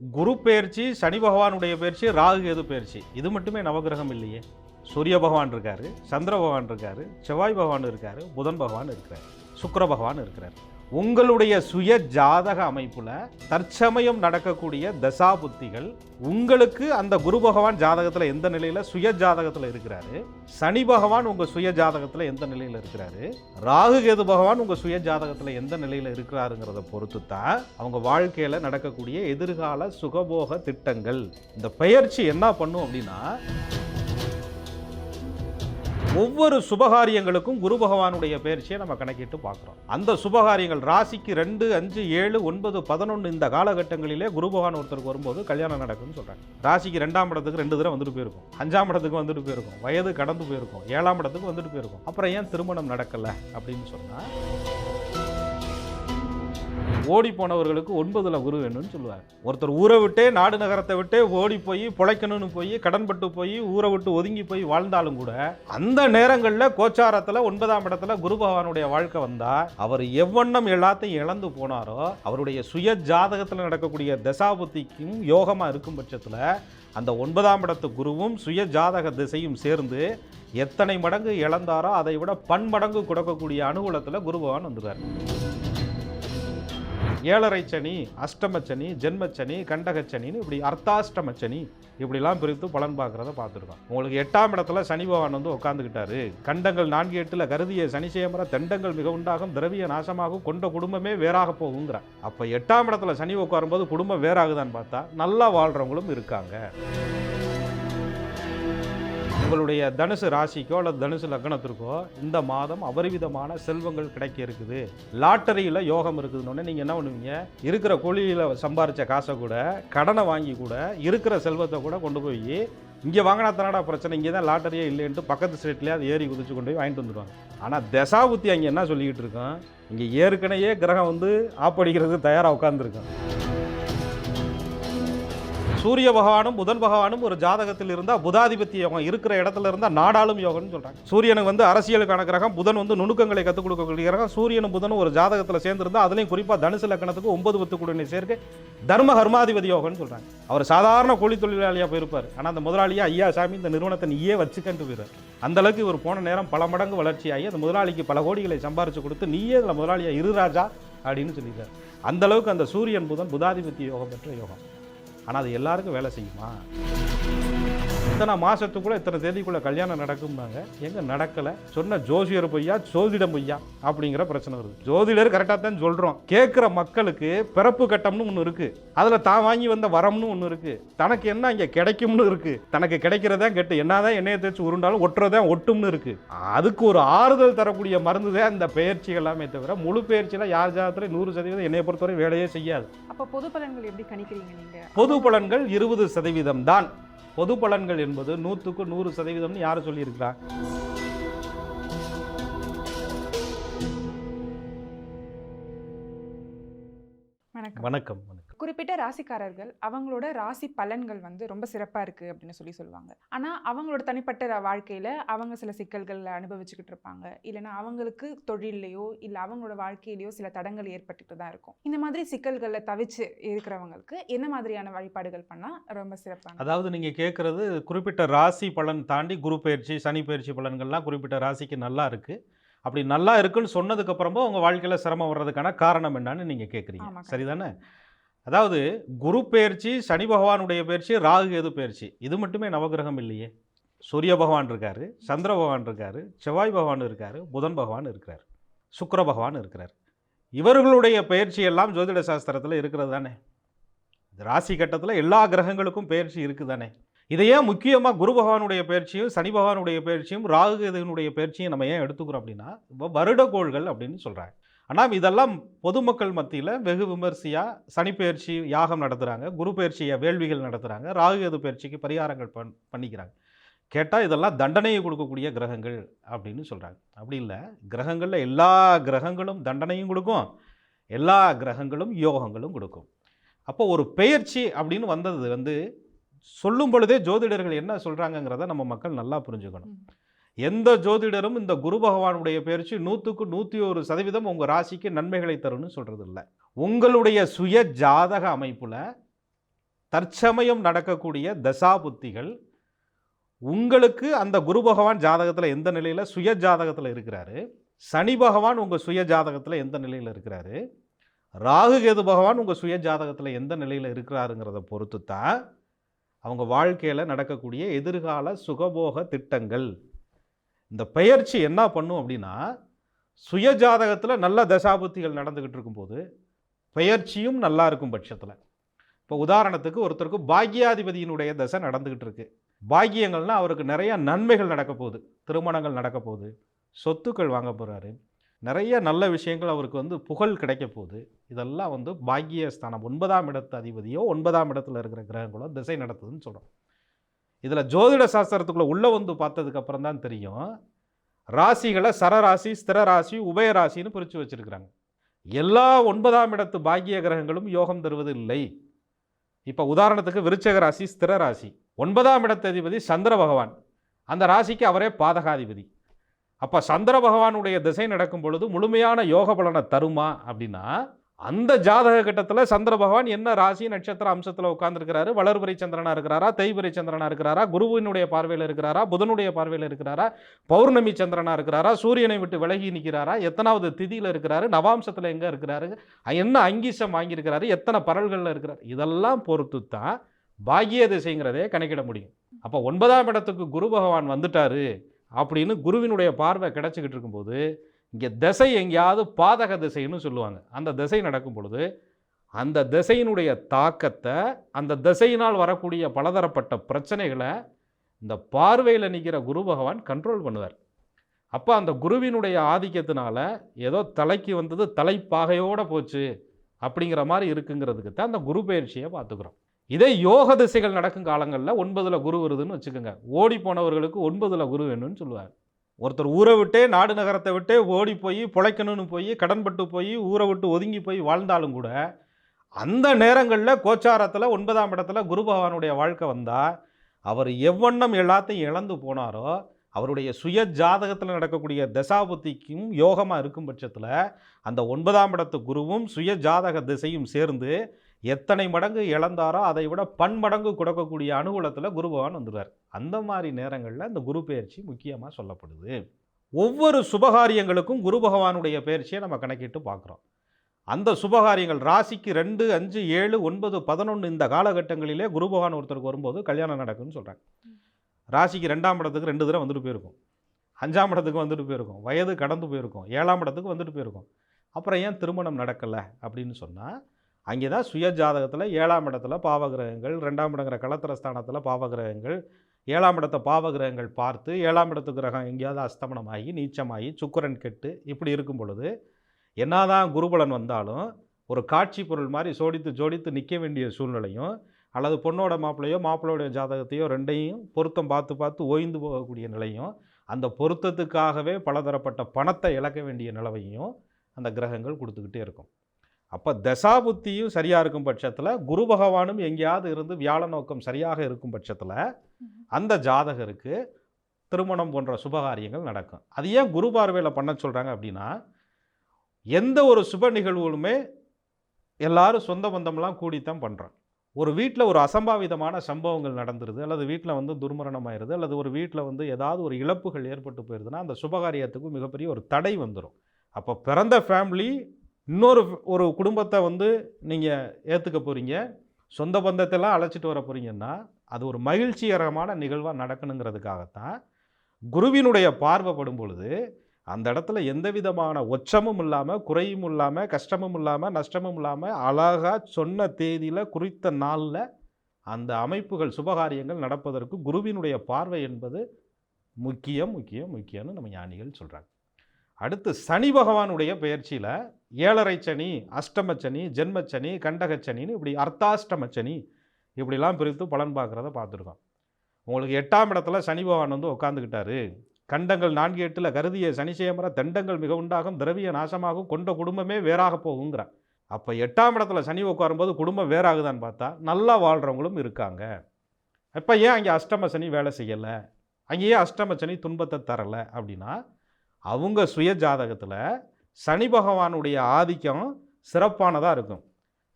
குரு பெயர்ச்சி சனி பகவானுடைய பெயர்ச்சி ராகு கேது பெயர்ச்சி இது மட்டுமே நவகிரகம் இல்லையே. சூரிய பகவான் இருக்காரு சந்திர பகவான் இருக்காரு செவ்வாய் பகவான் இருக்காரு புதன் பகவான் இருக்கிறார் சுக்கர பகவான் இருக்கிறார். உங்களுடைய சுய ஜாதக அமைப்பில் தற்சமயம் நடக்கக்கூடிய தசா புத்திகள் உங்களுக்கு அந்த குரு பகவான் ஜாதகத்தில் எந்த நிலையில்? சுய ஜாதகத்தில் இருக்கிறாரு. சனி பகவான் உங்கள் சுய ஜாதகத்தில் எந்த நிலையில் இருக்கிறாரு? ராகு கேது பகவான் உங்கள் சுய ஜாதகத்தில் எந்த நிலையில் இருக்கிறாருங்கிறத பொறுத்து தான் அவங்க வாழ்க்கையில் நடக்கக்கூடிய எதிர்கால சுகபோக திட்டங்கள். இந்த பெயர்ச்சி என்ன பண்ணும் அப்படின்னா ஒவ்வொரு சுபகாரியங்களுக்கும் குரு பகவானுடைய பெயர்ச்சியை நம்ம கணக்கிட்டு பார்க்குறோம். அந்த சுபகாரியங்கள் ராசிக்கு ரெண்டு அஞ்சு ஏழு ஒன்பது பதினொன்று இந்த காலகட்டங்களிலே குரு பகவான் ஒருத்தருக்கு வரும்போது கல்யாணம் நடக்கும்னு சொல்கிறாங்க ராசிக்கு ரெண்டாம் இடத்துக்கு ரெண்டு தடவை வந்துட்டு போயிருக்கும். அஞ்சாம் இடத்துக்கு வந்துட்டு போயிருக்கும். வயது கடந்து போயிருக்கும். ஏழாம் இடத்துக்கு வந்துட்டு போயிருக்கும். அப்புறம் ஏன் திருமணம் நடக்கலை அப்படின்னு சொன்னால் ஓடி போனவர்களுக்கு ஒன்பதுல குரு வேணும்னு சொல்லுவார். ஒருத்தர் ஊரை விட்டே நாடு நகரத்தை விட்டே ஓடி போய் பிழைக்கணும்னு போய் கடன்பட்டு போய் ஊரை விட்டு ஒதுங்கி போய் வாழ்ந்தாலும் கூட அந்த நேரங்களில் கோச்சாரத்தில் ஒன்பதாம் இடத்துல குரு பகவானுடைய வாழ்க்கை வந்தா அவர் எவ்வண்ணம் எல்லாத்தையும் இழந்து போனாரோ அவருடைய சுய ஜாதகத்தில் நடக்கக்கூடிய தசாபுத்திக்கும் யோகமாக இருக்கும் பட்சத்தில் அந்த ஒன்பதாம் இடத்து குருவும் சுய ஜாதக திசையும் சேர்ந்து எத்தனை மடங்கு இழந்தாரோ அதை விட பன்மடங்கு கொடுக்கக்கூடிய அனுகூலத்தில் குரு பகவான் வந்துடுறார் ஏழரை சனி அஷ்டமச்சனி ஜென்மச்சனி கண்டகச்சனின்னு இப்படி அர்த்தாஷ்டமச்சனி இப்படிலாம் பிரித்து பலன் பார்க்குறத பார்த்துருக்கோம். உங்களுக்கு எட்டாம் இடத்துல சனி பகவான் வந்து உட்காந்துக்கிட்டாரு கண்டங்கள் நான்கு எட்டில் கருதிய சனிசேமர தண்டங்கள் மிக உண்டாகும் திரவிய நாசமாகும் கொண்ட குடும்பமே வேறாக போகுங்கிற. அப்போ எட்டாம் இடத்துல சனி உட்காரும்போது குடும்பம் வேறாகுதான்னு பார்த்தா நல்லா வாழ்கிறவங்களும் இருக்காங்க. உங்களுடைய தனுசு ராசிக்கோ அல்லது தனுசு லக்னத்திற்கோ இந்த மாதம் அபரிவிதமான செல்வங்கள் கிடைக்க இருக்குது லாட்டரியில் யோகம் இருக்குதுன்னு நீங்கள் என்ன பண்ணுவீங்க? இருக்கிற கூலியில் சம்பாரித்த காசை கூட கடனை வாங்கி கூட இருக்கிற செல்வத்தை கூட கொண்டு போய் இங்கே வாங்கினா தானடா பிரச்சனை இங்கே தான் லாட்டரியே இல்லைன்ட்டு பக்கத்து ஸ்டேட்லேயே அது ஏறி குதிச்சு கொண்டு போய் வாங்கிட்டு வந்துடுவாங்க ஆனால் தசாபுத்தி அங்கே என்ன சொல்லிக்கிட்டு இருக்கோம்? இங்கே ஏற்கனவே கிரகம் வந்து ஆப்படிக்கிறதுக்கு தயாராக உட்காந்துருக்கோம் சூரிய பகவானும் புதன் பகவானும் ஒரு ஜாதகத்தில் இருந்தால் புதாதிபத்திய யோகம் இருக்கிற இடத்துல இருந்தால் நாடாளும் யோகம்னு சொல்கிறாங்க சூரியனுக்கு வந்து அரசியலுக்கான கிரகம் புதன் வந்து நுணுக்கங்களை கற்றுக் கொடுக்கக்கூடிய கிரகம் சூரியனும் புதனும் ஒரு ஜாதகத்தில் சேர்ந்துருந்தா அதுலேயும் குறிப்பாக தனுசு லக்கணத்துக்கு ஒன்பது பத்து குடினை சேர்க்க தர்ம கர்மாதிபதி யோகம்னு சொல்கிறாங்க அவர் சாதாரண கூலி தொழிலாளியாக போயிருப்பார். ஆனால் அந்த முதலாளியை ஐயா சாமி இந்த நிறுவனத்தை நீயே வச்சுக்கண்டு போயிறார். அந்த அளவுக்கு இவர் போன நேரம் பல மடங்கு வளர்ச்சியாகி அந்த முதலாளிக்கு பல கோடிகளை சம்பாரித்து கொடுத்து நீயே இதில் முதலாளியா இரு ராஜா அப்படின்னு சொல்லியிருக்காரு. அந்த அளவுக்கு அந்த சூரியன் புதன் புதாதிபத்தி யோகம் பெற்ற யோகம். ஆனால் அது எல்லாருக்கும் வேலை செய்யுமா? இத்தனை மாதத்துக்குள்ளே இத்தனை தேதிக்குள்ளே கல்யாணம் நடக்கும்னாங்க எங்கே நடக்கலை? சொன்ன ஜோசியர் பொய்யா ஜோதிடம் பொய்யா அப்படிங்கிற பிரச்சனை வருது. ஜோதிடர் கரெக்டாக தான் சொல்கிறோம் கேட்குற மக்களுக்கு பிறப்பு கட்டம்னு ஒன்று இருக்குது அதில் தான் வாங்கி வந்த வரம்னு ஒன்று இருக்குது தனக்கு என்ன இங்கே கிடைக்கும்னு இருக்குது தனக்கு கிடைக்கிறதா கெட்டு என்னதான் எண்ணெயை தேய்ச்சி உருண்டாலும் ஒட்டுறதான் ஒட்டும்னு இருக்குது அதுக்கு ஒரு ஆறுதல் தரக்கூடிய மருந்து தான் இந்த பெயர்ச்சி எல்லாமே தவிர முழு பெயர்ச்சியில் யார் ஜாதத்தில் நூறு சதவீதம் என்னைய பொறுத்தவரை வேலையே செய்யாது. அப்ப பொது பலன்கள் எப்படி கணிக்கிறீங்க பொது பலன்கள் இருபது சதவீதம் தான். பொது பலன்கள் என்பது நூற்றுக்கு நூறு சதவீதம்னு யார் சொல்லியிருக்கிறா? வணக்கம். வணக்கம் வணக்கம். குறிப்பிட்ட ராசிக்காரர்கள் அவங்களோட ராசி பலன்கள் வந்து ரொம்ப சிறப்பா இருக்கு அப்படின்னு சொல்லி சொல்லுவாங்க. ஆனா அவங்களோட தனிப்பட்ட வாழ்க்கையில அவங்க சில சிக்கல்கள் அனுபவிச்சுக்கிட்டு இருப்பாங்க. இல்லைன்னா அவங்களுக்கு தொழிலையோ இல்ல அவங்களோட வாழ்க்கையிலயோ சில தடங்கள் ஏற்பட்டுட்டு தான் இருக்கும். இந்த மாதிரி சிக்கல்களை தவிச்சு இருக்கிறவங்களுக்கு என்ன மாதிரியான வழிபாடுகள் பண்ணா ரொம்ப சிறப்பான அதாவது நீங்கள் கேட்குறது குறிப்பிட்ட ராசி பலன் தாண்டி குரு பயிற்சி சனி பயிற்சி பலன்கள்லாம் குறிப்பிட்ட ராசிக்கு நல்லா இருக்குது அப்படி நல்லா இருக்குன்னு சொன்னதுக்கு அப்புறமா உங்கள் வாழ்க்கையில் சிரமம் வர்றதுக்கான காரணம் என்னன்னு நீங்கள் கேட்குறீங்க சரிதானே? அதாவது குரு பயிற்சி சனி பகவானுடைய பயிற்சி ராகு கேது பயிற்சி இது மட்டுமே நவகிரகம் இல்லையே. சூரிய பகவான் இருக்கார் சந்திர பகவான் இருக்கார் செவ்வாய் பகவான் இருக்கார் புதன் பகவான் இருக்கிறார் சுக்கர பகவான் இருக்கிறார். இவர்களுடைய பயிற்சி எல்லாம் ஜோதிட சாஸ்திரத்தில் இருக்கிறது தானே. ராசி கட்டத்தில் எல்லா கிரகங்களுக்கும் பயிற்சி இருக்குது தானே இதையே முக்கியமாக குரு பகவானுடைய பயிற்சியும் சனி பகவானுடைய பயிற்சியும் ராகு கேதுவினுடைய பயிற்சியும் நம்ம ஏன் எடுத்துக்கிறோம் அப்படின்னா இப்போ வருடக்கோள்கள் அப்படின்னு சொல்கிறாங்க ஆனால் இதெல்லாம் பொதுமக்கள் மத்தியில் வெகு விமர்சையாக சனி பயிற்சி யாகம் நடத்துகிறாங்க குரு பயிற்சியை வேள்விகள் நடத்துகிறாங்க ராகு பயிற்சிக்கு பரிகாரங்கள் பண் பண்ணிக்கிறாங்க. கேட்டால் இதெல்லாம் தண்டனையை கொடுக்கக்கூடிய கிரகங்கள் அப்படின்னு சொல்கிறாங்க அப்படி இல்லை. கிரகங்களில் எல்லா கிரகங்களும் தண்டனையும் கொடுக்கும். எல்லா கிரகங்களும் யோகங்களும் கொடுக்கும். அப்போ ஒரு பெயர்ச்சி அப்படின்னு வந்தது வந்து சொல்லும் பொழுதே ஜோதிடர்கள் என்ன சொல்கிறாங்கங்கிறத நம்ம மக்கள் நல்லா புரிஞ்சுக்கணும். எந்த ஜோதிடரும் இந்த குரு பகவானுடைய பயிற்சி நூற்றுக்கு நூற்றி ஒரு சதவீதம் உங்கள் ராசிக்கு நன்மைகளை தரும்னு சொல்கிறது இல்லை உங்களுடைய சுய ஜாதக அமைப்பில் தற்சமயம் நடக்கக்கூடிய தசாபுத்திகள் உங்களுக்கு அந்த குரு பகவான் ஜாதகத்தில் எந்த நிலையில்? சுய ஜாதகத்தில் இருக்கிறாரு. சனி பகவான் உங்கள் சுய ஜாதகத்தில் எந்த நிலையில் இருக்கிறாரு? ராகு கேது பகவான் உங்கள் சுய ஜாதகத்தில் எந்த நிலையில் இருக்கிறாருங்கிறத பொறுத்து தான் அவங்க வாழ்க்கையில் நடக்கக்கூடிய எதிர்கால சுகபோக திட்டங்கள். இந்த பெயர்ச்சி என்ன பண்ணும் அப்படின்னா சுய ஜாதகத்தில் நல்ல தசாபுத்திகள் நடந்துக்கிட்டு இருக்கும்போது பெயர்ச்சியும் நல்லா இருக்கும் பட்சத்தில். இப்போ உதாரணத்துக்கு ஒருத்தருக்கு பாக்கியாதிபதியினுடைய தசை நடந்துக்கிட்டு இருக்கு. பாக்கியங்கள்னால் அவருக்கு நிறைய நன்மைகள் நடக்க போகுது. திருமணங்கள் நடக்க போகுது. சொத்துக்கள் வாங்க போகிறாரு நிறைய நல்ல விஷயங்கள் அவருக்கு வந்து புகழ் கிடைக்க போகுது. இதெல்லாம் வந்து பாக்கியஸ்தானம் ஒன்பதாம் இடத்து அதிபதியோ ஒன்பதாம் இடத்துல இருக்கிற கிரகங்களோ திசை நடத்துதுன்னு சொல்கிறோம் இதில் ஜோதிட சாஸ்திரத்துக்குள்ளே உள்ளே வந்து பார்த்ததுக்கப்புறம் தான் தெரியும். ராசிகளை சரராசி ஸ்திரராசி உபயராசின்னு பிரித்து வச்சுருக்கிறாங்க. எல்லா ஒன்பதாம் இடத்து பாக்கிய கிரகங்களும் யோகம் தருவது இல்லை இப்போ உதாரணத்துக்கு விருச்சக ராசி ஸ்திர ராசி. ஒன்பதாம் இடத்ததிபதி சந்திர பகவான். அந்த ராசிக்கு அவரே பாதகாதிபதி. அப்போ சந்திர பகவானுடைய திசை நடக்கும் பொழுது முழுமையான யோக பலனை தருமா அப்படின்னா அந்த ஜாதக கட்டத்தில் சந்திர பகவான் என்ன ராசி நட்சத்திர அம்சத்தில் உட்கார்ந்துருக்கிறாரு? வளர்புரை சந்திரனா இருக்கிறாரா? தேய்பிறை சந்திரனா இருக்கிறாரா? குருவினுடைய பார்வையில் இருக்கிறாரா? புதனுடைய பார்வையில் இருக்கிறாரா? பௌர்ணமி சந்திரனா இருக்கிறாரா? சூரியனை விட்டு விலகி நிற்கிறாரா? எத்தனாவது திதியில் இருக்கிறாரு? நவாம்சத்தில் எங்கே இருக்கிறாரு? என்ன அங்கீசம் வாங்கியிருக்கிறாரு? எத்தனை பரல்களில் இருக்கிறார்? இதெல்லாம் பொறுத்து தான் பாக்கிய திசைங்கிறதே கணக்கிட முடியும். அப்போ ஒன்பதாம் இடத்துக்கு குரு பகவான் வந்துட்டாரு அப்படின்னு குருவினுடைய பார்வை கிடச்சிக்கிட்டு இருக்கும்போது இங்கே திசை எங்கேயாவது பாதக திசைன்னு சொல்லுவாங்க. அந்த திசை நடக்கும் பொழுது அந்த திசையினுடைய தாக்கத்தை அந்த திசையினால் வரக்கூடிய பலதரப்பட்ட பிரச்சனைகளை இந்த பார்வையில் நிற்கிற குரு பகவான் கண்ட்ரோல் பண்ணுவார். அப்போ அந்த குருவினுடைய ஆதிக்கத்தினால ஏதோ தலைக்கு வந்தது தலைப்பாகையோடு போச்சு அப்படிங்கிற மாதிரி இருக்குங்கிறதுக்கு தான் அந்த குரு பயிற்சியை பார்த்துக்கிறோம். இதே யோக திசைகள் நடக்கும் காலங்களில் ஒன்பதில் குரு வருதுன்னு வச்சுக்கோங்க. ஓடி போனவர்களுக்கு ஒன்பதில் குரு வேணும்னு சொல்லுவார். ஒருத்தர் ஊரை விட்டே நாடு நகரத்தை விட்டே ஓடி போய் பிழைக்கணும்னு போய் கடன்பட்டு போய் ஊரை விட்டு ஒதுங்கி போய் வாழ்ந்தாலும் கூட அந்த நேரங்களில் கோச்சாரத்தில் ஒன்பதாம் இடத்துல குரு பகவானுடைய வாழ்க்கை வந்தால் அவர் எவ்வண்ணம் எல்லாத்தையும் இழந்து போனாரோ அவருடைய சுய ஜாதகத்தில் நடக்கக்கூடிய தசாபுத்திக்கும் யோகமாக இருக்கும் பட்சத்தில் அந்த ஒன்பதாம் இடத்து குருவும் சுய ஜாதக திசையும் சேர்ந்து எத்தனை மடங்கு இழந்தாரோ அதை விட பன்மடங்கு கொடுக்கக்கூடிய அனுகூலத்தில் குரு பகவான் வந்துடுவார் அந்த மாதிரி நேரங்களில் இந்த குரு பயிற்சி முக்கியமாக சொல்லப்படுது. ஒவ்வொரு சுபகாரியங்களுக்கும் குரு பகவானுடைய பெயர்ச்சியை நம்ம கணக்கிட்டு பார்க்குறோம். அந்த சுபகாரியங்கள் ராசிக்கு ரெண்டு அஞ்சு ஏழு ஒன்பது பதினொன்று இந்த காலகட்டங்களிலே குரு பகவான் ஒருத்தருக்கு வரும்போது கல்யாணம் நடக்குன்னு சொல்கிறாங்க ராசிக்கு ரெண்டாம் இடத்துக்கு ரெண்டு தடவை வந்துட்டு போயிருக்கும். அஞ்சாம் இடத்துக்கு வந்துட்டு போயிருக்கும். வயது கடந்து போயிருக்கும். ஏழாம் இடத்துக்கு வந்துட்டு போயிருக்கும். அப்புறம் ஏன் திருமணம் நடக்கலை அப்படின்னு சொன்னால் அங்கே தான் சுய ஜாதகத்தில் ஏழாம் இடத்துல பாவகிரகங்கள் ரெண்டாம் இடங்கிற களத்திரஸ்தானத்தில் பாவகிரகங்கள் ஏழாம் இடத்த பாவகிரகங்கள் பார்த்து ஏழாம் இடத்து கிரகம் எங்கேயாவது அஸ்தமனமாகி நீச்சமாகி சுக்கரன் கெட்டு இப்படி இருக்கும் பொழுது என்னதான் குருபலன் வந்தாலும் ஒரு காட்சி பொருள் மாதிரி சோடித்து ஜோடித்து நிற்க வேண்டிய சூழ்நிலையும் அல்லது பொண்ணோட மாப்பிள்ளையோ மாப்பிள்ளையோட ஜாதகத்தையோ ரெண்டையும் பொருத்தம் பார்த்து பார்த்து ஓய்ந்து போகக்கூடிய நிலையும் அந்த பொருத்தத்துக்காகவே பலதரப்பட்ட பணத்தை இழக்க வேண்டிய நிலவையும் அந்த கிரகங்கள் கொடுத்துக்கிட்டே இருக்கும். அப்போ தசாபுத்தியும் சரியாக இருக்கும் பட்சத்தில் குரு பகவானும் எங்கேயாவது இருந்து வியாழ நோக்கம் சரியாக இருக்கும் பட்சத்தில் அந்த ஜாதகருக்கு திருமணம் போன்ற சுபகாரியங்கள் நடக்கும். அது ஏன் குரு பார்வையில் பண்ண சொல்கிறாங்க அப்படின்னா எந்த ஒரு சுப நிகழ்வுகளுமே எல்லாரும் சொந்த பந்தம்லாம் கூடித்தான் பண்ணுறோம் ஒரு வீட்டில் ஒரு அசம்பாவிதமான சம்பவங்கள் நடந்துருது அல்லது வீட்டில் வந்து துர்மரணம் ஆயிடுது அல்லது ஒரு வீட்டில் வந்து ஏதாவது ஒரு இழப்புகள் ஏற்பட்டு போயிருதுன்னா அந்த சுபகாரியத்துக்கு மிகப்பெரிய ஒரு தடை வந்துடும் அப்போ பிறந்த ஃபேமிலி இன்னொரு ஒரு குடும்பத்தை வந்து நீங்கள் ஏற்றுக்க போகிறீங்க சொந்த பந்தத்தெல்லாம் அழைச்சிட்டு வர போகிறீங்கன்னா அது ஒரு மகிழ்ச்சிகரமான நிகழ்வாக நடக்கணுங்கிறதுக்காகத்தான் குருவினுடைய பார்வைப்படும் பொழுது அந்த இடத்துல எந்த விதமான ஒச்சமும் இல்லாமல் குறையும் இல்லாமல் கஷ்டமும் இல்லாமல் நஷ்டமும் இல்லாமல் அழகாக சொன்ன தேதியில் குறித்த நாளில் அந்த அமைப்புகள் சுபகாரியங்கள் நடப்பதற்கு குருவினுடைய பார்வை என்பது முக்கியம் முக்கியம் முக்கியம்னு நம்ம ஞானிகள் சொல்கிறாங்க அடுத்து சனி பகவானுடைய பயிற்சியில் ஏழரை சனி அஷ்டமச்சனி சனி ஜென்மச்சனி கண்டகச்சனின்னு இப்படி அர்த்தாஷ்டம சனி இப்படிலாம் பிரித்து பலன் பார்க்குறத பார்த்துருக்கோம். உங்களுக்கு எட்டாம் இடத்துல சனி பகவான் வந்து உட்காந்துக்கிட்டாரு கண்டங்கள் நான்கு எட்டில் கருதிய சனிசேமர தண்டங்கள் மிக உண்டாகும் திரவிய நாசமாகும் கொண்ட குடும்பமே வேறாக போகுங்கிற. அப்போ எட்டாம் இடத்துல சனி உட்காரும்போது குடும்பம் வேறாகுதான்னு பார்த்தா நல்லா வாழ்கிறவங்களும் இருக்காங்க. இப்போ ஏன் அங்கே அஷ்டம சனி வேலை செய்யலை? அங்கேயே அஷ்டம சனி துன்பத்தை தரலை அப்படின்னா அவங்க சுய ஜாதகத்தில் சனி பகவானுடைய ஆதிக்கம் சிறப்பானதாக இருக்கும்.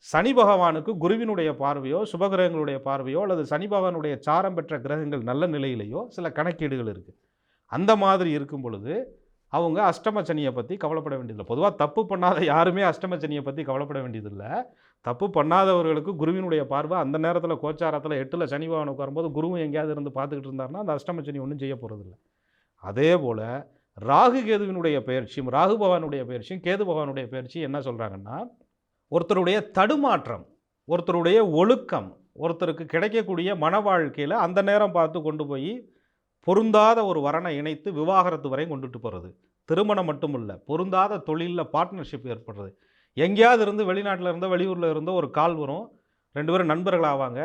சனி பகவானுக்கு குருவினுடைய பார்வையோ சுபகிரகங்களுடைய பார்வையோ அல்லது சனி பகவானுடைய சாரம் பெற்ற கிரகங்கள் நல்ல நிலையிலையோ சில கணக்கீடுகள் இருக்குது அந்த மாதிரி இருக்கும் பொழுது அவங்க அஷ்டம சனியை பற்றி கவலைப்பட வேண்டியதில்லை. பொதுவாக தப்பு பண்ணாத யாருமே அஷ்டம சனியை பற்றி கவலைப்பட வேண்டியதில்லை. தப்பு பண்ணாதவர்களுக்கு குருவினுடைய பார்வை அந்த நேரத்தில் கோச்சாரத்தில் எட்டில் சனி பகவான் உட்காரும்போது குருவும் எங்கேயாவது இருந்து பார்த்துக்கிட்டு இருந்தாருன்னா அந்த அஷ்டம சனி ஒன்றும் செய்ய போகிறதில்ல அதே போல் ராகு கேதுவினுடைய பயிற்சியும் ராகு பகவானுடைய பயிற்சியும் கேது பகவானுடைய பயிற்சியும் என்ன சொல்கிறாங்கன்னா ஒருத்தருடைய தடுமாற்றம் ஒருத்தருடைய ஒழுக்கம் ஒருத்தருக்கு கிடைக்கக்கூடிய மன வாழ்க்கையில் அந்த நேரம் பார்த்து கொண்டு போய் பொருந்தாத ஒரு வரனை இணைத்து விவாகரத்து வரையும் கொண்டுட்டு போகிறது திருமணம் மட்டும் இல்லை பொருந்தாத தொழிலில் பார்ட்னர்ஷிப் ஏற்படுறது. எங்கேயாவது இருந்து வெளிநாட்டில் இருந்தோ வெளியூரில் இருந்தோ ஒரு கால் வரும். ரெண்டு பேரும் நண்பர்கள் ஆவாங்க.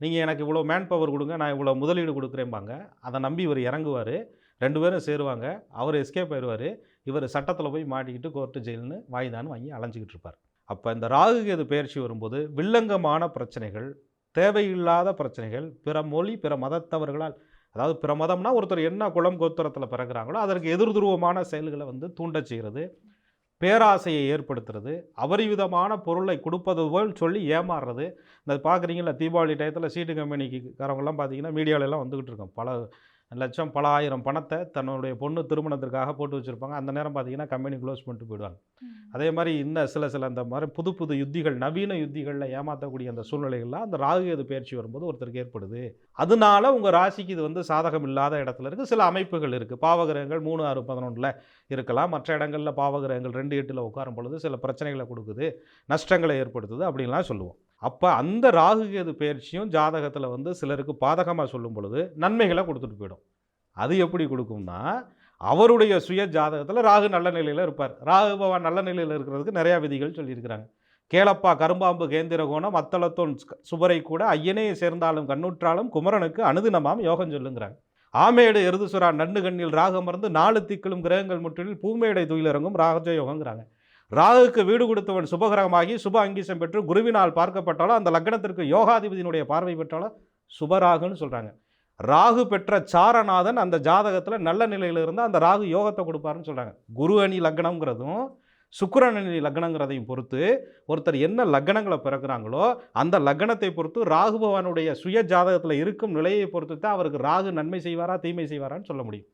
நீங்கள் எனக்கு இவ்வளோ மேன் பவர் கொடுங்க நான் இவ்வளோ முதலீடு கொடுக்குறேன்பாங்க அதை நம்பி இவர் இறங்குவார். ரெண்டு பேரும் சேருவாங்க. அவர் எஸ்கேப் ஆயிடுவார். இவர் சட்டத்தில் போய் மாட்டிக்கிட்டு கோர்ட்டு ஜெயிலுன்னு வாய்தான்னு வாங்கி அலைஞ்சிக்கிட்டு இருப்பார். அப்போ இந்த ராகு கேது பயிற்சி வரும்போது வில்லங்கமான பிரச்சனைகள் தேவையில்லாத பிரச்சனைகள் பிற மொழி பிற மதத்தவர்களால் அதாவது பிற மதம்னா ஒருத்தர் என்ன குளம் கோத்திரத்தில் பிறகுறாங்களோ அதற்கு எதிர்துருவமான செயல்களை வந்து தூண்டச் செய்கிறது. பேராசையை ஏற்படுத்துறது. அவரிவிதமான பொருளை கொடுப்பது போல் சொல்லி ஏமாறுறது. இந்த பார்க்குறீங்களா தீபாவளி டயத்தில் சீட்டு கம்பெனிக்கு காரவங்கெல்லாம் பார்த்தீங்கன்னா மீடியாவிலலாம் வந்துக்கிட்டு இருக்கோம். பல லட்சம் பல ஆயிரம் பணத்தை தன்னுடைய பொண்ணு திருமணத்திற்காக போட்டு வச்சுருப்பாங்க. அந்த நேரம் பார்த்தீங்கன்னா கம்பெனி க்ளோஸ் பண்ணிட்டு போயிடுவாங்க. அதே மாதிரி இன்னும் சில சில அந்த மாதிரி புது புது யுத்திகள் நவீன யுத்திகளில் ஏமாற்றக்கூடிய அந்த சூழ்நிலைகள்லாம் அந்த ராகு பயிற்சி வரும்போது ஒருத்தருக்கு ஏற்படுது. அதனால உங்கள் ராசிக்கு இது வந்து சாதகம் இல்லாத இடத்துல இருக்குது சில அமைப்புகள் இருக்குது பாவகிரகங்கள் மூணு ஆறு பதினொன்றில் இருக்கலாம். மற்ற இடங்களில் பாவகிரகங்கள் ரெண்டு எட்டில் உட்காரும் பொழுது சில பிரச்சனைகளை கொடுக்குது. நஷ்டங்களை ஏற்படுத்துது அப்படின்லாம் சொல்லுவோம். அப்போ அந்த ராகு கேது பயிற்சியும் ஜாதகத்தில் வந்து சிலருக்கு பாதகமாக சொல்லும் பொழுது நன்மைகளை கொடுத்துட்டு போயிடும். அது எப்படி கொடுக்கும்னா அவருடைய சுய ஜாதகத்தில் ராகு நல்ல நிலையில் இருப்பார். ராகு பகவான் நல்ல நிலையில் இருக்கிறதுக்கு நிறையா விதிகள் சொல்லியிருக்கிறாங்க. கேளப்பா கரும்பாம்பு கேந்திர கோணம் அத்தளத்தோன் சுபரை கூட ஐயனே சேர்ந்தாலும் கண்ணுற்றாலும் குமரனுக்கு அனுதினமாம் யோகம் சொல்லுங்கிறாங்க. ஆமேடு எருதுசுரா நண்டு கண்ணில் ராகமர்ந்து நாலு திக்கிலும் கிரகங்கள் முற்றிலும் பூமேடை துயிலிறங்கும் ராகஜயோகங்கிறாங்க ராகுக்கு வீடு கொடுத்தவன் சுபகிரகமாகி சுப அங்கீசம் பெற்று குருவினால் பார்க்கப்பட்டாலும் அந்த லக்னத்திற்கு யோகாதிபதியினுடைய பார்வை பெற்றாலோ சுபராகுன்னு சொல்கிறாங்க ராகு பெற்ற சாரநாதன் அந்த ஜாதகத்தில் நல்ல நிலையில் இருந்தால் அந்த ராகு யோகத்தை கொடுப்பாருன்னு சொல்கிறாங்க குரு அணி லக்னங்கிறதும் சுக்கிரன் அணி லக்னங்கிறதையும் பொறுத்து ஒருத்தர் என்ன லக்னங்களை பிறக்கிறாங்களோ அந்த லக்னத்தை பொறுத்து ராகு பகவானுடைய சுய ஜாதகத்தில் இருக்கும் நிலையை பொறுத்து தான் அவருக்கு ராகு நன்மை செய்வாரா தீமை செய்வாரான்னு சொல்ல முடியும்.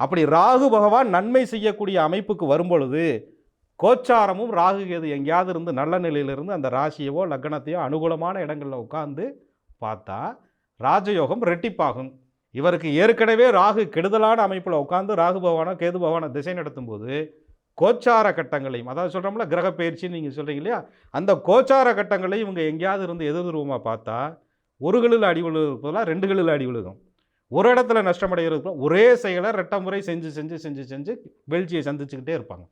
அப்படி ராகு பகவான் நன்மை செய்யக்கூடிய அமைப்புக்கு வரும்பொழுது கோச்சாரமும் ராகு கேது எங்கேயாவது இருந்து நல்ல நிலையிலிருந்து அந்த ராசியவோ லக்னத்தையோ அனுகூலமான இடங்களில் உட்காந்து பார்த்தா ராஜயோகம் ரெட்டிப்பாகும் இவருக்கு ஏற்கனவே ராகு கெடுதலான அமைப்பில் உட்காந்து ராகு பகவானோ கேது பகவானோ திசை நடத்தும் போது கோச்சார கட்டங்களையும் அதாவது சொல்கிறோம்ல கிரக பயிற்சின்னு நீங்கள் சொல்கிறீங்க இல்லையா? அந்த கோச்சார கட்டங்களையும் இவங்க எங்கேயாவது இருந்து எதிர்துருவமாக பார்த்தா ஒரு களில் அடி விழுகிறதுலாம் ரெண்டு களில் அடி விழுகும். ஒரு இடத்துல நஷ்டமடைகிறது ஒரே செயலை ரெட்ட முறை செஞ்சு செஞ்சு செஞ்சு செஞ்சு வீழ்ச்சியை சந்திச்சுக்கிட்டே இருப்பாங்க.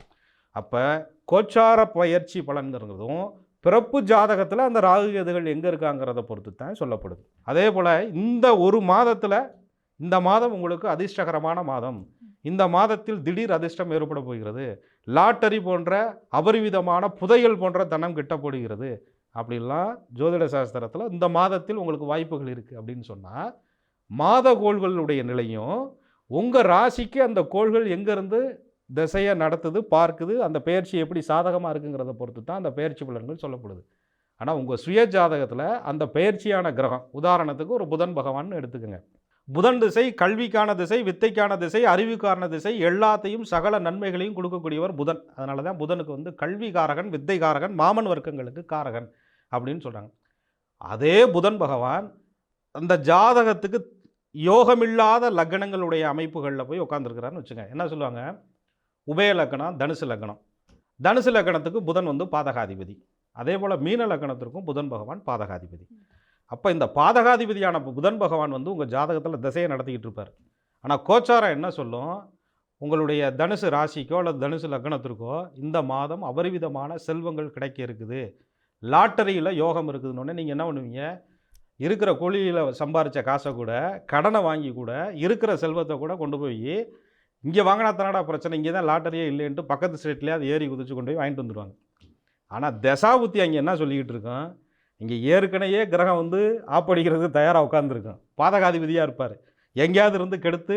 அப்போ கோச்சார பயிற்சி பலன்கிறதும் பிறப்பு ஜாதகத்தில் அந்த ராகு கேதுகள் எங்கே இருக்காங்கிறத பொறுத்து தான் சொல்லப்படுது. அதே போல் இந்த ஒரு மாதத்தில் இந்த மாதம் உங்களுக்கு அதிர்ஷ்டகரமான மாதம். இந்த மாதத்தில் திடீர் அதிர்ஷ்டம் ஏற்பட போகிறது. லாட்டரி போன்ற அபரிவிதமான புதையல் போன்ற தனம் கிட்டப்படுகிறது. அப்படிலாம் ஜோதிட சாஸ்திரத்தில் இந்த மாதத்தில் உங்களுக்கு வாய்ப்புகள் இருக்குது அப்படின்னு சொன்னால் மாத கோள்களுடைய நிலையும் உங்கள் ராசிக்கு அந்த கோள்கள் எங்கேருந்து திசையை நடத்துது பார்க்குது அந்த பயிற்சி எப்படி சாதகமாக இருக்குங்கிறத பொறுத்து தான் அந்த பயிற்சி பலன்கள் சொல்லப்படுது. ஆனால் உங்கள் சுய ஜாதகத்தில் அந்த பயிற்சியான கிரகம் உதாரணத்துக்கு ஒரு புதன் பகவான் எடுத்துக்கோங்க. புதன் திசை கல்விக்கான திசை வித்தைக்கான திசை அறிவுக்கான திசை எல்லாத்தையும் சகல நன்மைகளையும் கொடுக்கக்கூடியவர் புதன். அதனால தான் புதனுக்கு வந்து கல்வி காரகன் வித்தை காரகன் மாமன் வர்க்கங்களுக்கு காரகன் அப்படின்னு சொல்கிறாங்க அதே புதன் பகவான் அந்த ஜாதகத்துக்கு யோகமில்லாத லக்னங்களுடைய அமைப்புகளில் போய் உட்காந்துருக்கிறான்னு வச்சுங்க என்ன சொல்லுவாங்க? உபய லக்கணம் தனுசு லக்னம் தனுசு லக்கணத்துக்கு புதன் வந்து பாதகாதிபதி. அதே போல் மீன லக்கணத்திற்கும் புதன் பகவான் பாதகாதிபதி. அப்போ இந்த பாதகாதிபதியான புதன் பகவான் வந்து உங்கள் ஜாதகத்தில் திசையை நடத்திக்கிட்டு இருப்பார். ஆனால் கோச்சாரம் என்ன சொல்லும்? உங்களுடைய தனுசு ராசிக்கோ அல்லது தனுசு லக்னத்திற்கோ இந்த மாதம் அபரிவிதமான செல்வங்கள் கிடைக்க இருக்குது. லாட்டரியில் யோகம் இருக்குதுன்னு நீங்கள் என்ன பண்ணுவீங்க? இருக்கிற கூலியில் சம்பாரித்த காசை கூட கடனை வாங்கி கூட இருக்கிற செல்வத்தை கூட கொண்டு போய் இங்கே வாங்கினா தனடா பிரச்சனை இங்கே தான் லாட்டரியே இல்லைன்ட்டு பக்கத்து ஸ்டேட்லேயே அதை ஏறி குதிச்சு கொண்டு போய் வாங்கிட்டு வந்துடுவாங்க. ஆனால் தசாபுத்தி அங்கே என்ன சொல்லிக்கிட்டு இருக்கோம்? இங்கே ஏற்கனவே கிரகம் வந்து ஆப்படிக்கிறது தயாராக உட்காந்துருக்கும் பாதகாதிபதியாக இருப்பார். எங்கேயாவது இருந்து கெடுத்து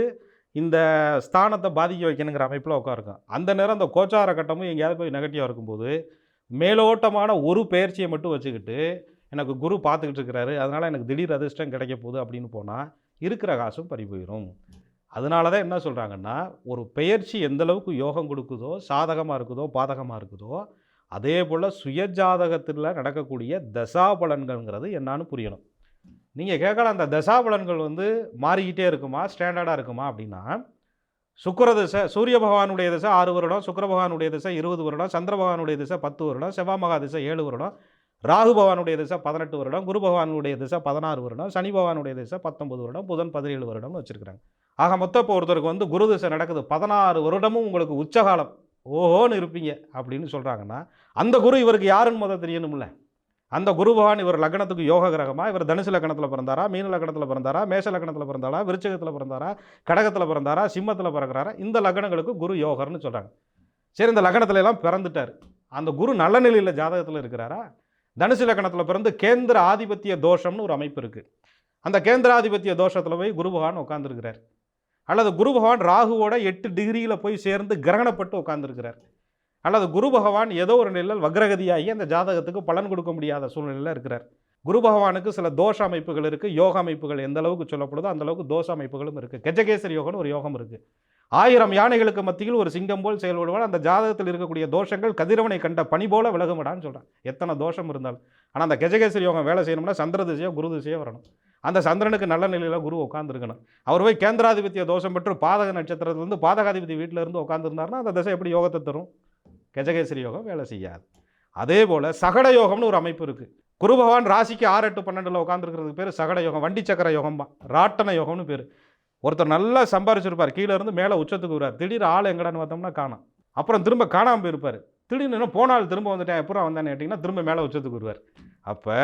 இந்த ஸ்தானத்தை பாதிக்க வைக்கணுங்கிற அமைப்பில் உட்காருக்கும். அந்த நேரம் அந்த கோச்சார கட்டமும் எங்கேயாவது போய் நெகட்டிவாக இருக்கும்போது மேலோட்டமான ஒரு பெயர்ச்சியை மட்டும் வச்சுக்கிட்டு எனக்கு குரு பார்த்துக்கிட்டு இருக்கிறாரு அதனால் எனக்கு திடீர் அதிர்ஷ்டம் கிடைக்க போகுது அப்படின்னு போனால் இருக்கிற காசும் பறி போயிடும் அதனால தான் என்ன சொல்கிறாங்கன்னா ஒரு பெயர்ச்சி எந்தளவுக்கு யோகம் கொடுக்குதோ சாதகமாக இருக்குதோ பாதகமாக இருக்குதோ அதே போல் சுயஜாதகத்தில் நடக்கக்கூடிய தசாபலன்கள்ங்கிறது என்னான்னு புரியணும். நீங்கள் கேட்கலாம் அந்த தசாபலன்கள் வந்து மாறிக்கிட்டே இருக்குமா ஸ்டாண்டர்டாக இருக்குமா அப்படின்னா சுக்கிர திசை சூரிய பகவானுடைய திசை ஆறு வருடம் சுக்கர பகவானுடைய திசை இருபது வருடம் சந்திர பகவானுடைய திசை பத்து வருடம் செவ்வாய் மகா திசை ஏழு வருடம் ராகு பகவானுடைய திசை பதினெட்டு வருடம் குரு பகவானுடைய திசை பதினாறு வருடம் சனி பகவானுடைய திசை பத்தொன்பது வருடம் புதன் பதினேழு வருடம்னு வச்சுருக்கிறாங்க. ஆக மொத்தம் இப்போ ஒருத்தருக்கு வந்து குரு திசை நடக்குது. பதினாறு வருடமும் உங்களுக்கு உச்சகாலம். ஓஹோன்னு இருப்பீங்க அப்படின்னு சொல்கிறாங்கன்னா அந்த குரு இவருக்கு யாருன்னு முதல் தெரியணும்ல. அந்த குரு பகவான் இவர் லக்னத்துக்கு யோக கிரகமாக இவர் தனுசு லக்னத்தில் பிறந்தாரா மீன லக்னத்தில் பிறந்தாரா மேஷ லக்னத்தில் பிறந்தாரா விருச்சகத்தில் பிறந்தாரா கடகத்தில் பிறந்தாரா சிம்மத்தில் பிறக்கிறாரா இந்த லக்னங்களுக்கு குரு யோகர்னு சொல்கிறாங்க சரி இந்த லக்னத்துல எல்லாம் பிறந்துட்டார். அந்த குரு நல்ல நிலையில் ஜாதகத்தில் இருக்கிறாரா? தனுசு லக்னத்தில் பிறந்து கேந்திர ஆதிபத்திய தோஷம்னு ஒரு அமைப்பு இருக்குது அந்த கேந்திராதிபத்திய தோஷத்தில் போய் குரு பகவான் உட்காந்துருக்கிறார் அல்லது குரு பகவான் ராகுவோட எட்டு டிகிரியில் போய் சேர்ந்து கிரகணப்பட்டு உட்காந்துருக்கிறார் அல்லது குரு பகவான் ஏதோ ஒரு நிலையில் வக்ரகதியாகி அந்த ஜாதகத்துக்கு பலன் கொடுக்க முடியாத சூழ்நிலையில் இருக்கிறார். குரு பகவானுக்கு சில தோஷ அமைப்புகள் இருக்குது யோக அமைப்புகள் எந்த அளவுக்கு சொல்லப்படுதோ அந்த அளவுக்கு தோஷ அமைப்புகளும் இருக்குது கெஜகேசரி யோகம்னு ஒரு யோகம் இருக்குது ஆயிரம் யானைகளுக்கு மத்தியில் ஒரு சிங்கம் போல் செயல்படுவான் அந்த ஜாதகத்தில் இருக்கக்கூடிய தோஷங்கள் கதிரவனை கண்ட பனி போல விலகுமடான்னு சொல்கிறான் எத்தனை தோஷம் இருந்தாலும். ஆனால் அந்த கஜகேசரி யோகம் வேலை செய்யணும்னா சந்திர திசையோ குரு திசையோ வரணும். அந்த சந்திரனுக்கு நல்ல நிலையில் குரு உட்காந்துருக்கணும் அவர் போய் கேந்திராதிபத்திய தோஷம் பெற்று பாதக நட்சத்திரத்திலிருந்து பாதகாதிபதி வீட்டில் இருந்து உட்காந்துருந்தாருன்னா அந்த திசை எப்படி யோகத்தை தரும். கஜகேசரி யோகம் வேலை செய்யாது. அதே போல் சகட யோகம்னு ஒரு அமைப்பு இருக்குது குரு பகவான் ராசிக்கு ஆறு எட்டு பன்னெண்டில் உட்காந்துருக்கிறதுக்கு பேர் சகட யோகம் வண்டி சக்கர யோகம்பா ராட்டன யோகம்னு பேர். ஒருத்தர் நல்லா சம்பாரிச்சிருப்பார். கீழே இருந்து மேலே உச்சத்துக்கு வருவார். திடீர் ஆள் எங்கடான்னு பார்த்தோம்னா காணோம். அப்புறம் திரும்ப காணாமல் போயிருப்பார். திடீர்னு போனால் திரும்ப வந்துட்டேன் எப்பறம் வந்தேன்னு கேட்டிங்கன்னா திரும்ப மேலே உச்சத்துக்கு வருவார். அப்போ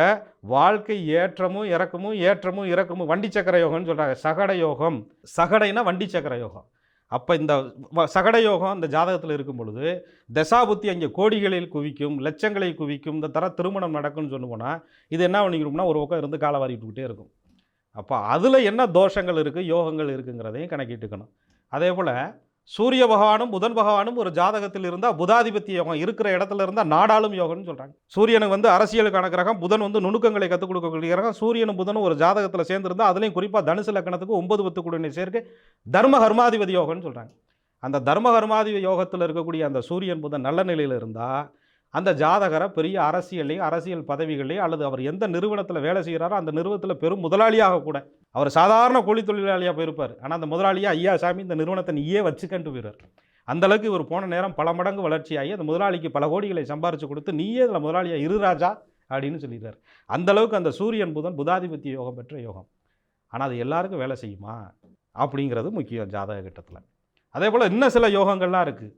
வாழ்க்கை ஏற்றமும் இறக்கமும் ஏற்றமும் இறக்கமும் வண்டி சக்கர யோகம்னு சொல்கிறாங்க சகட யோகம். சகடைனா வண்டி சக்கர யோகம். அப்போ இந்த வ- சகட யோகம் இந்த ஜாதகத்தில் இருக்கும் பொழுது தசாபுத்தி அங்கே கோடிகளில் குவிக்கும் லட்சங்களை குவிக்கும் இந்த தர திருமணம் நடக்கும்னு சொன்னு போனால் இது என்ன பண்ணிக்கணும்னா ஒரு பக்கம் இருந்து காலை வாரிட்டுக்கிட்டே இருக்கும். அப்போ அதில் என்ன தோஷங்கள் இருக்குது யோகங்கள் இருக்குங்கிறதையும் கணக்கிட்டுக்கணும். அதே போல் சூரிய பகவானும் புதன் பகவானும் ஒரு ஜாதகத்தில் இருந்தால் புதாதிபத்திய யோகம் இருக்கிற இடத்துல இருந்தால் நாடாளும் யோகம்னு சொல்கிறாங்க சூரியனுக்கு வந்து அரசியலுக்கான கிரகம் புதன் வந்து நுணுக்கங்களை கற்றுக் கொடுக்கக்கூடிய கிரகம் சூரியனும் புதனும் ஒரு ஜாதகத்தில் சேர்ந்துருந்தால் அதுலேயும் குறிப்பாக தனுசு லக்கணத்துக்கு ஒன்பது பத்து குடினை சேர்க்கை தர்ம கர்மாதிபதி யோகம்னு சொல்கிறாங்க அந்த தர்ம கர்மாதிபதி யோகத்தில் இருக்கக்கூடிய அந்த சூரியன் புதன் நல்ல நிலையில் இருந்தால் அந்த ஜாதகரை பெரிய அரசியல்லையும் அரசியல் பதவிகளையும் அல்லது அவர் எந்த நிறுவனத்தில் வேலை செய்கிறாரோ அந்த நிறுவனத்தில் பெரும் முதலாளியாக கூட அவர் சாதாரண கூலி தொழிலாளியாக போயிருப்பார். ஆனால் அந்த முதலாளியாக ஐயா சாமி இந்த நிறுவனத்தை நீயே வச்சுக்கன்ட்டு போயிடுவார் அந்தளவுக்கு இவர் போன நேரம் பல மடங்கு வளர்ச்சியாகி அந்த முதலாளிக்கு பல கோடிகளை சம்பாரித்து கொடுத்து நீயே இதில் முதலாளியாக இரு ராஜா அப்படின்னு சொல்லிடுறார். அந்தளவுக்கு அந்த சூரியன் புதன் புதாதிபத்திய யோகம் பெற்ற யோகம். ஆனால் அது எல்லாருக்கும் வேலை செய்யுமா? அப்படிங்கிறது முக்கியம் ஜாதக கட்டத்தில். அதே போல் இன்னும் சில யோகங்கள்லாம் இருக்குது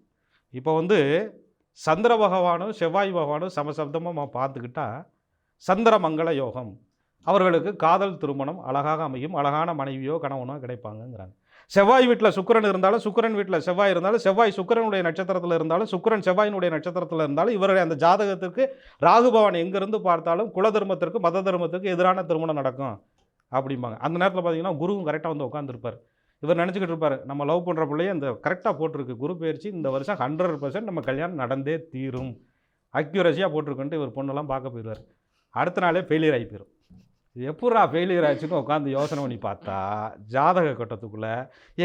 இப்போ வந்து சந்திர பகவானும் செவ்வாய் பகவானும் சமசப்தமாக பார்த்துக்கிட்டா சந்திரமங்கல யோகம் அவர்களுக்கு காதல் திருமணம் அழகாக அமையும். அழகான மனைவியோ கணவனோ கிடைப்பாங்கங்கிறாங்க. செவ்வாய் வீட்டில் சுக்கரன் இருந்தாலும் சுக்கரன் வீட்டில் செவ்வாய் இருந்தாலும் செவ்வாய் சுக்கரனுடைய நட்சத்திரத்தில் இருந்தாலும் சுக்கரன் செவ்வாயினுடைய நட்சத்திரத்தில் இருந்தாலும் இவருடைய அந்த ஜாதகத்திற்கு ராகுபவன் எங்கேருந்து பார்த்தாலும் குல தர்மத்திற்கு மத தர்மத்திற்கு எதிரான திருமணம் நடக்கும் அப்படிம்பாங்க. அந்த நேரத்தில் பார்த்தீங்கன்னா குருவும் கரெக்டாக வந்து உட்காந்துருப்பார் இவர் நினச்சிக்கிட்டு இருப்பார் நம்ம லவ் பண்ணுற பிள்ளைய இந்த கரெக்டாக போட்டிருக்கு. குரு பயிற்சி இந்த வருஷம் ஹண்ட்ரட் பர்சன்ட் நம்ம கல்யாணம் நடந்தே தீரும். அக்யூரஸியாக போட்டிருக்குன்ட்டு இவர் பொண்ணெல்லாம் பார்க்க போயிடுவார். அடுத்த நாளே ஃபெயிலியர் ஆகி போயிடும் இது எப்பட்றா ஃபெயிலியர் ஆச்சுன்னு உட்காந்து யோசனை பண்ணி பார்த்தா ஜாதக கட்டத்துக்குள்ளே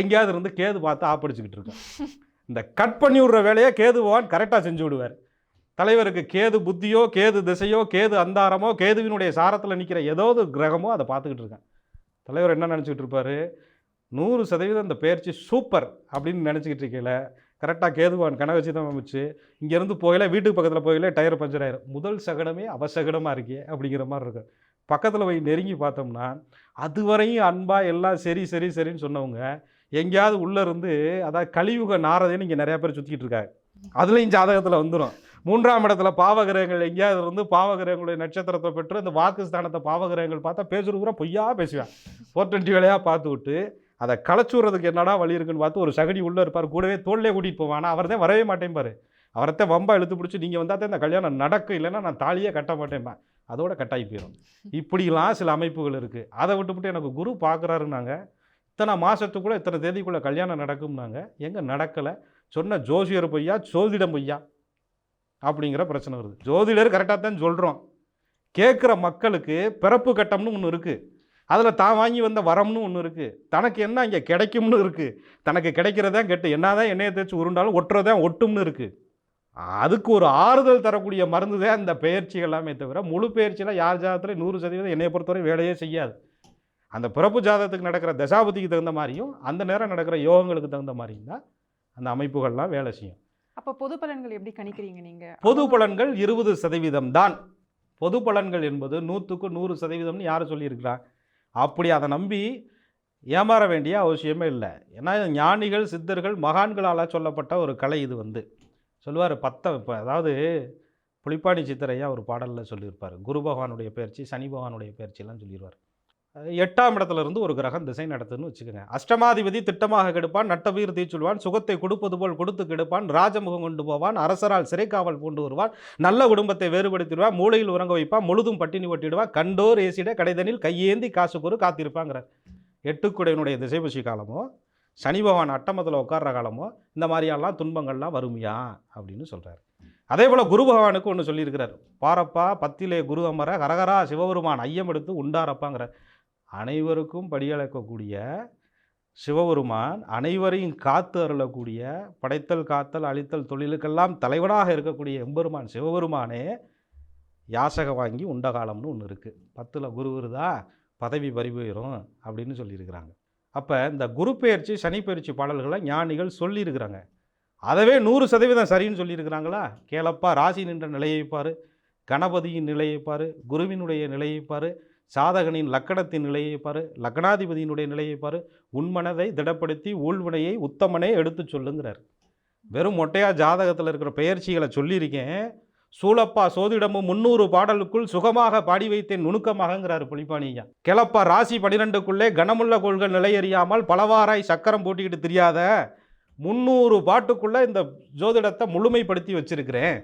எங்கேயாவது இருந்து கேது பார்த்து ஆப்படிச்சுக்கிட்டு இருக்கோம் இந்த கட் பண்ணி விடுற வேலையை கேது பகவான் கரெக்டாக செஞ்சு விடுவார். தலைவருக்கு கேது புத்தியோ கேது திசையோ கேது அந்தாரமோ கேதுவினுடைய சாரத்தில் நிற்கிற ஏதோ ஒரு கிரகமோ அதை பார்த்துக்கிட்டு இருக்கேன். தலைவர் என்ன நினச்சிக்கிட்டு இருப்பார்? நூறு சதவீதம் இந்த பயிற்சி சூப்பர் அப்படின்னு நினச்சிக்கிட்டு இருக்கையில கரெக்டாக கேதுவான் கனவச்சு தான் அமைச்சு இங்கேருந்து போகல வீட்டுக்கு பக்கத்தில் போகல டயர் பஞ்சர் ஆயிரும். முதல் சகடமே அவசகடமாக இருக்கே அப்படிங்கிற மாதிரி இருக்கும். பக்கத்தில் போய் நெருங்கி பார்த்தோம்னா அதுவரையும் அன்பாக எல்லாம் சரி சரி சரின்னு சொன்னவங்க எங்கேயாவது உள்ளே இருந்து அதாவது கலியுக நாரதேன்னு இங்கே நிறையா பேர் சுற்றிக்கிட்டு இருக்காங்க. அதுலேயும் ஜாதகத்தில் வந்துடும் மூன்றாம் இடத்துல பாவகிரகங்கள் எங்கேயாவது இருந்து பாவகிரகங்களுடைய நட்சத்திரத்தை பெற்று அந்த வாக்குஸ்தானத்தை பாவகிரகங்கள் பார்த்தா பூரா பொய்யா பேசுவேன். ஃபோர் டுவெண்ட்டி வேலையாக பார்த்து விட்டு அதை களைச்சு விட்றதுக்கு என்னடா வழி இருக்குன்னு பார்த்து ஒரு சகடி உள்ளே இருப்பார் கூடவே தோல்லே கூட்டிகிட்டு போவான். ஆனால் அவர் தான் வரவே மாட்டேன்பாரு அவரத்தை வம்பா இழுத்து பிடிச்சி நீங்கள் வந்தால் தான் இந்த கல்யாணம் நடக்கும் இல்லைன்னா நான் தாலியே கட்ட மாட்டேன்பா அதோட கட்டாயி போயிடும் இப்படிலாம் சில அமைப்புகள் இருக்குது அதை விட்டுவிட்டு எனக்கு குரு பார்க்குறாருன்னாங்க இத்தனை மாதத்துக்குள்ளே இத்தனை தேதிக்குள்ளே கல்யாணம் நடக்கும்னாங்க. எங்கே நடக்கலை? சொன்ன ஜோசியர் பொய்யா சோதிடம் பொய்யா? அப்படிங்கிற பிரச்சனை வருது. ஜோதிடர் கரெக்டாக தான் சொல்கிறோம் கேட்குற மக்களுக்கு பிறப்பு கட்டம்னு ஒன்று இருக்குது அதில் தான் வாங்கி வந்த வரம்னு ஒன்று இருக்குது தனக்கு என்ன இங்கே கிடைக்கும்னு இருக்குது தனக்கு கிடைக்கிறதான் கெட்டு என்னதான் எண்ணெயை தேய்ச்சி உருண்டாலும் ஒட்டுறதான் ஒட்டும்னு இருக்குது அதுக்கு ஒரு ஆறுதல் தரக்கூடிய மருந்து தான் இந்த பயிற்சி எல்லாமே தவிர முழு பயிற்சியில் யார் ஜாதகத்தில் நூறு சதவீதம் என்னையை பொறுத்தவரை வேலையே செய்யாது. அந்த பிறப்பு ஜாதகத்துக்கு நடக்கிற தசாபதிக்கு தகுந்த மாதிரியும் அந்த நேரம் நடக்கிற யோகங்களுக்கு தகுந்த மாதிரியும் தான் அந்த அமைப்புகள்லாம் வேலை செய்யும். அப்போ பொது பலன்கள் எப்படி கணிக்கிறீங்க நீங்க? பொது பலன்கள் இருபது சதவீதம் தான். பொது பலன்கள் என்பது நூற்றுக்கு நூறு சதவீதம்னு யார் சொல்லியிருக்கிறா? அப்படி அதை நம்பி ஏமாற வேண்டிய அவசியமே இல்லை. ஏன்னா ஞானிகள் சித்தர்கள் மகான்களால் சொல்லப்பட்ட ஒரு கலை இது வந்து. சொல்லுவார் பத்த இப்போ அதாவது புலிப்பாணி சித்தரையா ஒரு பாடலில் சொல்லியிருப்பார். குரு பகவானுடைய பயிற்சி சனி பகவானுடைய பயிற்சியெல்லாம் சொல்லிடுவார் எட்டாம் இடத்துல இருந்து ஒரு கிரகம் திசை நடத்துன்னு வச்சுக்கோங்க. அஷ்டமாதிபதி திட்டமாக கெடுப்பான் நட்டவீர் தீச்சுள்வான் சுகத்தை கொடுப்பது போல் கொடுத்து கெடுப்பான் ராஜமுகம் கொண்டு போவான் அரசரால் சிறைக்காவல் பூண்டு வருவான் நல்ல குடும்பத்தை வேறுபடுத்திடுவான் மூளையில் உறங்க வைப்பான் முழுதும் பட்டினி ஒட்டிடுவான் கண்டோர் ஏசிட கடைதனில் கையேந்தி காசுக்கொரு காத்திருப்பாங்கிறார். எட்டுக்குடையனுடைய திசைபுஷி காலமோ சனி பகவான் அட்டமத்தில் உட்கார்ற காலமோ இந்த மாதிரியெல்லாம் துன்பங்கள்லாம் வருமையா? அப்படின்னு சொல்கிறார் அதே போல் குரு பகவானுக்கு ஒன்று சொல்லியிருக்கிறார். பாரப்பா பத்திலே குரு அமர கரகரா சிவபெருமான் ஐயம் எடுத்து உண்டாரப்பாங்கிறார். அனைவருக்கும் படியளக்கக்கூடிய சிவபெருமான் அனைவரையும் காத்து அருளக்கூடிய படைத்தல் காத்தல் அழித்தல் தொழிலுக்கெல்லாம் தலைவனாக இருக்கக்கூடிய எம்பெருமான் சிவபெருமானே யாசக வாங்கி உண்ட காலம்னு ஒன்று இருக்குது பத்தில் குரு வருதா? பதவி பறிபோயிடும் அப்படின்னு சொல்லியிருக்கிறாங்க. அப்போ இந்த குரு பெயர்ச்சி சனி பாடல்களை ஞானிகள் சொல்லியிருக்கிறாங்க. அதவே நூறு சதவீதம் சரின்னு சொல்லியிருக்கிறாங்களா? கேளப்பா ராசி நின்ற நிலையை பாரு கணபதியின் நிலையை பாரு குருவினுடைய நிலையை பாரு சாதகனின் லக்கணத்தின் நிலையை பாரு லக்னாதிபதியினுடைய நிலையை பாரு உன்மனதை திடப்படுத்தி ஊழ்வினையை உத்தமனே எடுத்து சொல்லுங்கிறார். வெறும் மொட்டையாக ஜாதகத்தில் இருக்கிற பெயர்ச்சிகளை சொல்லியிருக்கேன். சூளப்பா சோதிடமும் முன்னூறு பாடலுக்குள் சுகமாக பாடி வைத்தேன் நுணுக்கமாகங்கிறார் புலிப்பாணியா கிளப்பா ராசி பனிரெண்டுக்குள்ளே கனமுள்ள கோள்கள் நிலையறியாமல் பலவாராய் சக்கரம் போட்டிக்கிட்டு தெரியாத முந்நூறு பாட்டுக்குள்ளே இந்த ஜோதிடத்தை முழுமைப்படுத்தி வச்சிருக்கிறேன்.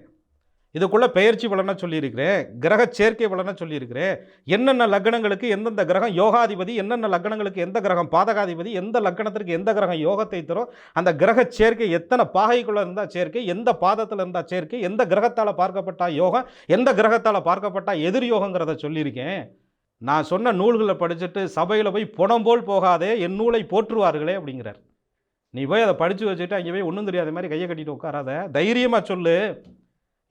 இதுக்குள்ளே பெயர்ச்சி பலனாக சொல்லியிருக்கிறேன் கிரக சேர்க்கை பலனாக சொல்லியிருக்கிறேன். என்னென்ன லக்னங்களுக்கு எந்தெந்த கிரகம் யோகாதிபதி என்னென்ன லக்னங்களுக்கு எந்த கிரகம் பாதகாதிபதி எந்த லக்னத்திற்கு எந்த கிரகம் யோகத்தை தரும் அந்த கிரக சேர்க்கை எத்தனை பாகைக்குள்ளே இருந்தால் சேர்க்கை எந்த பாதத்தில் இருந்தால் சேர்க்கை எந்த கிரகத்தால் பார்க்கப்பட்டா யோகம் எந்த கிரகத்தால் பார்க்கப்பட்டா எதிர் யோகங்கிறத சொல்லியிருக்கேன். நான் சொன்ன நூல்களை படிச்சுட்டு சபையில் போய் புடம் போல் போகாதே என் நூலை போற்றுவார்களே அப்படிங்கிறார். நீ போய் அதை படித்து வச்சுட்டு அங்கே போய் ஒன்றும் தெரியாத மாதிரி கையை கட்டிட்டு உட்காராத. தைரியமாக சொல்லு.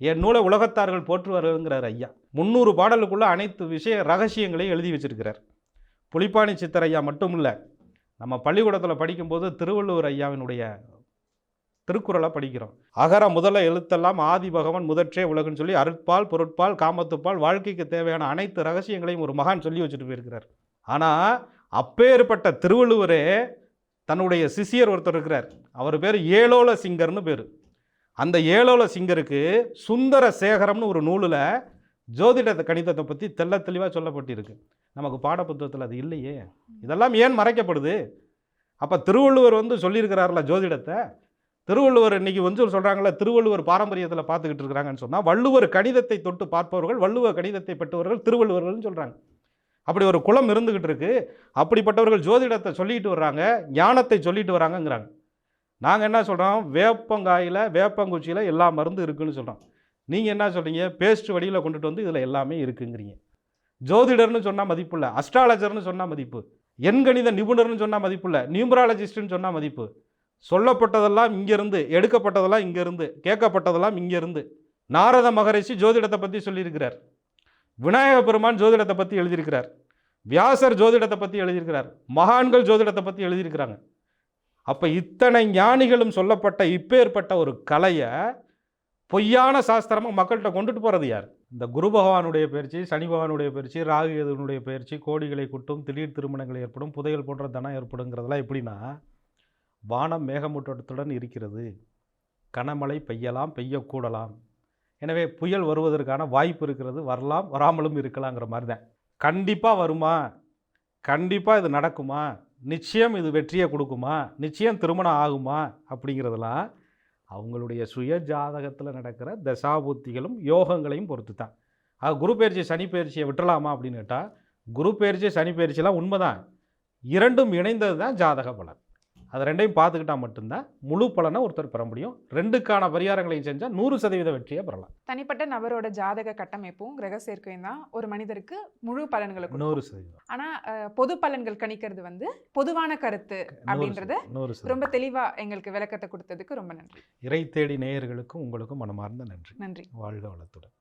என் நூலை உலகத்தார்கள் போற்றுவார்கள்ங்கிறார் ஐயா. முந்நூறு பாடலுக்குள்ளே அனைத்து விஷய ரகசியங்களையும் எழுதி வச்சிருக்கிறார். புலிப்பாணி சித்தர் ஐயா மட்டும் இல்லை நம்ம பள்ளிக்கூடத்தில் படிக்கும்போது திருவள்ளுவர் ஐயாவினுடைய திருக்குறளை படிக்கிறோம். அகர முதல எழுத்தெல்லாம் ஆதி பகவன் முதற்றே உலகன்னு சொல்லி அருட்பால் பொருட்பால் காமத்துப்பால் வாழ்க்கைக்கு தேவையான அனைத்து ரகசியங்களையும் ஒரு மகான் சொல்லி வச்சுட்டு போயிருக்கிறார். ஆனால் அப்பேற்பட்ட திருவள்ளுவரே தன்னுடைய சிஷியர் ஒருத்தர் இருக்கிறார். அவர் பேர் ஏலோல சிங்கர்னு பேர். அந்த ஏலோல சிங்கருக்கு சுந்தர சேகரம்னு ஒரு நூலில் ஜோதிட கணிதத்தை பற்றி தெள்ள தெளிவாக சொல்லப்பட்டிருக்கு. நமக்கு பாடப்புத்தகத்தில் அது இல்லையே. இதெல்லாம் ஏன் மறைக்கப்படுது? அப்போ திருவள்ளுவர் வந்து சொல்லியிருக்கிறார்ல ஜோதிடத்தை திருவள்ளுவர் இன்றைக்கி வந்து சொல்கிறாங்களே திருவள்ளுவர் பாரம்பரியத்தில் பார்த்துக்கிட்டு இருக்கிறாங்கன்னு சொன்னால் வள்ளுவர் கணிதத்தை தொட்டு பார்ப்பவர்கள் வள்ளுவர் கணிதத்தை பெற்றவர்கள் திருவள்ளுவர்கள்னு சொல்கிறாங்க அப்படி ஒரு குலம் இருந்துக்கிட்டு இருக்குது அப்படிப்பட்டவர்கள் ஜோதிடத்தை சொல்லிட்டு வர்றாங்க ஞானத்தை சொல்லிட்டு வராங்கங்கிறாங்க நாங்கள் என்ன சொல்கிறோம் வேப்பங்காயில் வேப்பங்குச்சியில் எல்லா மருந்து இருக்குதுன்னு சொல்கிறோம் நீங்கள் என்ன சொல்கிறீங்க பேஸ்ட் வடியில் கொண்டுட்டு வந்து இதில் எல்லாமே இருக்குங்கிறீங்க. ஜோதிடர்னு சொன்னால் மதிப்பு இல்லை. அஸ்ட்ராலஜர்னு சொன்னால் மதிப்பு. எண்கணித நிபுணர்னு சொன்னால் மதிப்பு இல்லை. நியூமராலஜிஸ்ட்னு சொன்னால் மதிப்பு. சொல்லப்பட்டதெல்லாம் இங்கேருந்து எடுக்கப்பட்டதெல்லாம் இங்கேருந்து கேட்கப்பட்டதெல்லாம் இங்கேருந்து. நாரத மகரிஷி ஜோதிடத்தை பற்றி சொல்லியிருக்கிறார். விநாயக பெருமான் ஜோதிடத்தை பற்றி எழுதியிருக்கிறார். வியாசர் ஜோதிடத்தை பற்றி எழுதியிருக்கிறார். மகான்கள் ஜோதிடத்தை பற்றி எழுதியிருக்கிறாங்க. அப்போ இத்தனை ஞானிகளும் சொல்லப்பட்ட இப்பேற்பட்ட ஒரு கலையை பொய்யான சாஸ்திரமாக மக்கள்கிட்ட கொண்டுட்டு போகிறது யார்? இந்த குரு பகவானுடைய பயிற்சி சனி பகவானுடைய பயிற்சி ராகு கேதுனுடைய பயிற்சி கோடிகளை குட்டும் திடீர் திருமணங்கள் ஏற்படும் புதையல் போன்ற தனம் ஏற்படுங்கிறதெல்லாம் எப்படின்னா வானம் மேகமூட்டத்துடன் இருக்கிறது. கனமழை பெய்யலாம் பெய்யக்கூடலாம். எனவே புயல் வருவதற்கான வாய்ப்பு இருக்கிறது. வரலாம் வராமலும் இருக்கலாங்கிற மாதிரி தான் கண்டிப்பாக வருமா? கண்டிப்பாக இது நடக்குமா? நிச்சயம் இது வெற்றியை கொடுக்குமா? நிச்சயம் திருமணம் ஆகுமா? அப்படிங்கிறதெல்லாம் அவங்களுடைய சுய ஜாதகத்தில் நடக்கிற தசாபுத்திகளும் யோகங்களையும் பொறுத்து தான் ஆக குரு பயிற்சி சனி பயிற்சியை விட்டுறலாமா அப்படின்னு கேட்டால் குரு பயிற்சி சனி பயிற்சிலாம் உண்மைதான். இரண்டும் இணைந்தது தான் ஜாதக பலன். அது ரெண்டையும் பார்த்துக்கிட்டா மட்டும்தான் முழு பலனை ஒருத்தர் பெற முடியும். ரெண்டுக்கான பரிகாரங்களையும் செஞ்சால் நூறு சதவீத வெற்றியை பெறலாம். தனிப்பட்ட நபரோட ஜாதக கட்டமைப்பும் கிரக சேர்க்கையும் தான் ஒரு மனிதருக்கு முழு பலன்களை கொடுக்கும். நூறு சதவீதம். ஆனா அஹ், பொது பலன்கள் கணிக்கிறது வந்து பொதுவான கருத்து அப்படின்றத. நூறு சதவீதம். ரொம்ப தெளிவா எங்களுக்கு விளக்கத்தை கொடுத்ததுக்கு ரொம்ப நன்றி. இறை தேடி நேயர்களுக்கும் உங்களுக்கும் மனமார்ந்த நன்றி. நன்றி. வாழ்க வளத்துடன்.